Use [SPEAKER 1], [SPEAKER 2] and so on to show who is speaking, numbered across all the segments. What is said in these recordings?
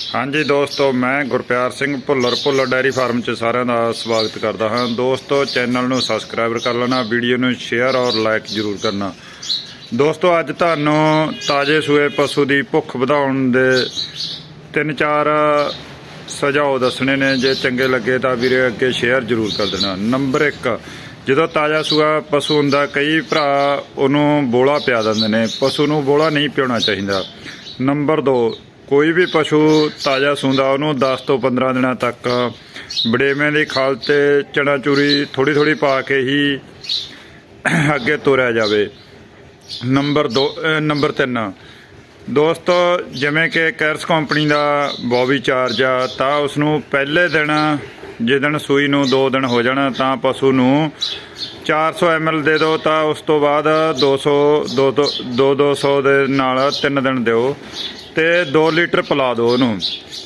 [SPEAKER 1] ਹਾਂਜੀ ਦੋਸਤੋ, ਮੈਂ ਗੁਰਪਿਆਰ ਸਿੰਘ ਭੁੱਲਰ ਭੁੱਲਰ ਡੈਰੀ ਫਾਰਮ 'ਚ ਸਾਰਿਆਂ ਦਾ ਸਵਾਗਤ ਕਰਦਾ ਹਾਂ। ਦੋਸਤੋ, ਚੈਨਲ ਨੂੰ ਸਬਸਕ੍ਰਾਈਬ ਕਰ ਲੈਣਾ, ਵੀਡੀਓ ਨੂੰ ਸ਼ੇਅਰ ਔਰ ਲਾਈਕ ਜ਼ਰੂਰ ਕਰਨਾ। ਦੋਸਤੋ, ਅੱਜ ਤੁਹਾਨੂੰ ਤਾਜ਼ੇ ਸੂਏ ਪਸ਼ੂ ਦੀ ਭੁੱਖ ਵਧਾਉਣ ਦੇ ਤਿੰਨ ਚਾਰ ਸੁਝਾਅ ਦੱਸਣੇ ਨੇ। ਜੇ ਚੰਗੇ ਲੱਗੇ ਤਾਂ ਵੀਰੇ ਅੱਗੇ ਸ਼ੇਅਰ ਜ਼ਰੂਰ ਕਰ ਦੇਣਾ। ਨੰਬਰ 1 ਜਦੋਂ ਤਾਜ਼ਾ ਸੂਆ ਪਸ਼ੂ ਹੁੰਦਾ, ਕਈ ਭਰਾ ਉਹਨੂੰ ਬੋਲਾ ਪਿਆ ਦਿੰਦੇ ਨੇ। ਪਸ਼ੂ ਨੂੰ ਬੋਲਾ ਨਹੀਂ ਪਿਉਣਾ ਚਾਹੀਦਾ। ਨੰਬਰ 2 ਕੋਈ ਵੀ ਪਸ਼ੂ ਤਾਜ਼ਾ ਸੂੰਦਾ, ਉਹਨੂੰ 10 ਤੋਂ 15 ਦਿਨਾਂ ਤੱਕ ਬੜੇਵੇਂ ਦੀ ਖਾਲ ਤੇ ਚਣਾ ਚੂਰੀ ਥੋੜੀ ਥੋੜੀ ਪਾ ਕੇ ਹੀ ਅੱਗੇ ਤੋਰਿਆ ਜਾਵੇ। ਨੰਬਰ 2 ਨੰਬਰ 3 ਦੋਸਤੋ, ਜਿਵੇਂ ਕਿ ਕੈਰਸ ਕੰਪਨੀ ਦਾ ਬੋਬੀ ਚਾਰਜ ਆ, ਤਾਂ ਉਸ ਨੂੰ ਪਹਿਲੇ ਦਿਨ, ਜਿਸ ਦਿਨ ਸੂਈ ਨੂੰ 2 ਦਿਨ ਹੋ ਜਾਣਾ, ਤਾਂ ਪਸ਼ੂ ਨੂੰ 400 ml ਦੇ ਦਿਓ, ਤਾਂ ਉਸ ਤੋਂ ਬਾਅਦ 200 2 2 200 ਦੇ ਨਾਲ 3 ਦਿਨ ਦਿਓ। ਤੇ 2 ਲੀਟਰ ਪਿਲਾ ਦਿਓ ਉਹਨੂੰ।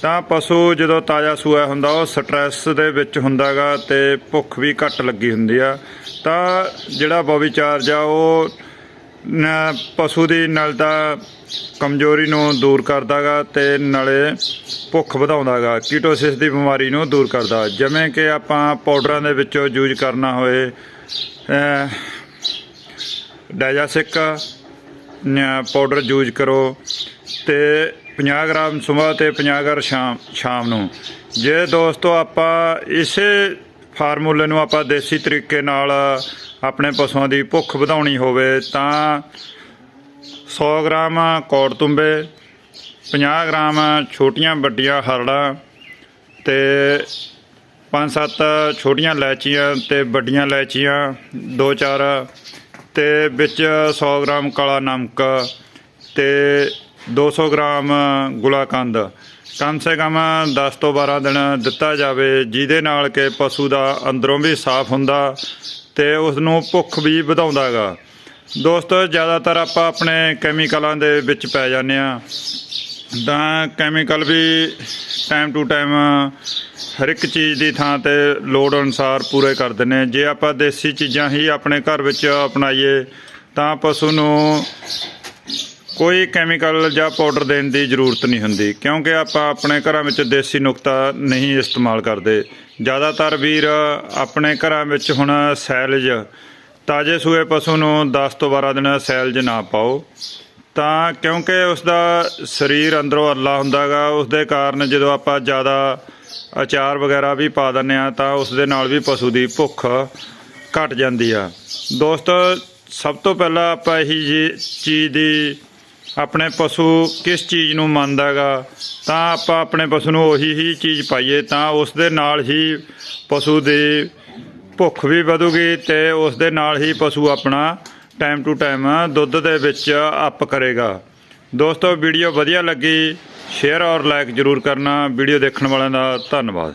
[SPEAKER 1] ਤਾਂ ਪਸ਼ੂ ਜਦੋਂ ਤਾਜ਼ਾ ਸੂਆ ਹੁੰਦਾ, ਉਹ ਸਟ੍ਰੈਸ ਦੇ ਵਿੱਚ ਹੁੰਦਾਗਾ ਤੇ ਭੁੱਖ ਵੀ ਘੱਟ ਲੱਗੀ ਹੁੰਦੀ ਆ। ਤਾਂ ਜਿਹੜਾ ਬੋਬੀ ਚਾਰਜ ਆ, ਉਹ ਪਸ਼ੂ ਦੀ ਨਲ ਦਾ ਕਮਜ਼ੋਰੀ ਨੂੰ ਦੂਰ ਕਰਦਾਗਾ ਤੇ ਨਾਲੇ ਭੁੱਖ ਵਧਾਉਂਦਾਗਾ ਕੀਟੋਸਿਸ ਦੀ ਬਿਮਾਰੀ ਨੂੰ ਦੂਰ ਕਰਦਾ। ਜਿਵੇਂ ਕਿ ਆਪਾਂ ਪਾਊਡਰਾਂ ਦੇ ਵਿੱਚੋਂ ਯੂਜ਼ ਕਰਨਾ ਹੋਏ ਡਾਇਜਾਸਿਕ ਪਾਊਡਰ ਯੂਜ਼ ਕਰੋ ਤੇ 50 ਗ੍ਰਾਮ ਸਵੇਰ ਤੇ 50 ਗ੍ਰਾਮ ਸ਼ਾਮ ਸ਼ਾਮ ਨੂੰ। ਜੇ ਦੋਸਤੋ ਆਪਾਂ ਇਸੇ ਫਾਰਮੂਲੇ ਨੂੰ ਆਪਾਂ ਦੇਸੀ ਤਰੀਕੇ ਨਾਲ ਆਪਣੇ ਪਸ਼ੂਆਂ ਦੀ ਭੁੱਖ ਵਧਾਉਣੀ ਹੋਵੇ ਤਾਂ 100 ਗ੍ਰਾਮ ਕੋੜ ਤੁੰਬੇ 50 ਗ੍ਰਾਮ ਛੋਟੀਆਂ ਵੱਡੀਆਂ ਹਰੜਾਂ ਤੇ ਪੰਜ ਸੱਤ ਛੋਟੀਆਂ ਇਲਾਇਚੀਆਂ ਤੇ ਵੱਡੀਆਂ ਇਲਾਇਚੀਆਂ ਦੋ ਚਾਰ ਤੇ ਵਿੱਚ 100 ਗ੍ਰਾਮ ਕਾਲਾ ਨਮਕ ਤੇ 200 ਗ੍ਰਾਮ ਗੁਲਾਕੰਦ ਕਮ ਸੇ ਕਮ 10 ਤੋਂ 12 ਦਿਨ ਦਿੱਤਾ ਜਾਵੇ, ਜਿਹਦੇ ਨਾਲ ਕਿ ਪਸ਼ੂ ਦਾ ਅੰਦਰੋਂ ਵੀ ਸਾਫ਼ ਹੁੰਦਾ ਤੇ ਉਸ ਨੂੰ ਭੁੱਖ ਵੀ ਵਧਾਉਂਦਾਗਾ ਦੋਸਤੋ, ਜ਼ਿਆਦਾਤਰ ਆਪਾਂ ਆਪਣੇ ਕੈਮੀਕਲਾਂ ਦੇ ਵਿੱਚ ਪੈ ਜਾਂਦੇ ਆ ਤਾਂ ਕੈਮੀਕਲ ਵੀ ਟਾਈਮ ਟੂ ਟਾਈਮ ਹਰ ਇੱਕ ਚੀਜ਼ ਦੀ ਥਾਂ ਤੇ ਲੋੜ ਅਨੁਸਾਰ ਪੂਰੇ ਕਰਦੇ ਨੇ ਜੇ ਆਪਾਂ ਦੇਸੀ ਚੀਜ਼ਾਂ ਹੀ ਆਪਣੇ ਘਰ ਵਿੱਚ ਅਪਣਾਈਏ, ਤਾਂ ਪਸ਼ੂ ਨੂੰ ਕੋਈ ਕੈਮੀਕਲ ਜਾਂ ਪਾਊਡਰ ਦੇਣ ਦੀ ਜ਼ਰੂਰਤ ਨਹੀਂ ਹੁੰਦੀ, ਕਿਉਂਕਿ ਆਪਾਂ ਆਪਣੇ ਘਰਾਂ ਵਿੱਚ ਦੇਸੀ ਨੁਕਤਾ ਨਹੀਂ ਇਸਤੇਮਾਲ ਕਰਦੇ। ਜ਼ਿਆਦਾਤਰ ਵੀਰ ਆਪਣੇ ਘਰਾਂ ਵਿੱਚ ਹੁਣ ਸੈਲਜ, ਤਾਜ਼ੇ ਸੂਏ ਪਸ਼ੂ ਨੂੰ 10 ਤੋਂ 12 ਦਿਨ ਸੈਲਜ ਨਾ ਪਾਓ। ਤਾਂ ਕਿਉਂਕਿ ਉਸ ਦਾ ਸਰੀਰ ਅੰਦਰੋਂ ਅੱਲਾ ਹੁੰਦਾਗਾ ਉਸ ਦੇ ਕਾਰਨ ਜਦੋਂ ਆਪਾਂ ਜ਼ਿਆਦਾ ਅਚਾਰ ਵਗੈਰਾ ਵੀ ਪਾ ਦਿੰਦੇ ਆ ਤਾਂ ਉਸ ਦੇ ਨਾਲ ਵੀ ਪਸ਼ੂ ਦੀ ਭੁੱਖ ਘਟ ਜਾਂਦੀ ਆ। ਦੋਸਤੋ, ਸਭ ਤੋਂ ਪਹਿਲਾਂ ਆਪਾਂ ਇਹੀ ਜੀ ਚੀਜ਼ ਦੀ ਆਪਣੇ ਪਸ਼ੂ ਕਿਸ ਚੀਜ਼ ਨੂੰ ਮੰਨਦਾਗਾ, ਤਾਂ ਆਪਾਂ ਆਪਣੇ ਪਸ਼ੂ ਨੂੰ ਉਹੀ ਹੀ ਚੀਜ਼ ਪਾਈਏ, ਤਾਂ ਉਸ ਦੇ ਨਾਲ ਹੀ ਪਸ਼ੂ ਦੀ ਭੁੱਖ ਵੀ ਵਧੂਗੀ ਤੇ ਉਸ ਦੇ ਨਾਲ ਹੀ ਪਸ਼ੂ ਆਪਣਾ ਟਾਈਮ ਟੂ ਟਾਈਮ ਦੁੱਧ ਦੇ ਵਿੱਚ ਅਪ ਕਰੇਗਾ। ਦੋਸਤੋ, ਵੀਡੀਓ ਵਧੀਆ ਲੱਗੀ, ਸ਼ੇਅਰ ਔਰ ਲਾਈਕ ਜਰੂਰ ਕਰਨਾ। ਵੀਡੀਓ ਦੇਖਣ ਵਾਲਿਆਂ ਦਾ ਧੰਨਵਾਦ।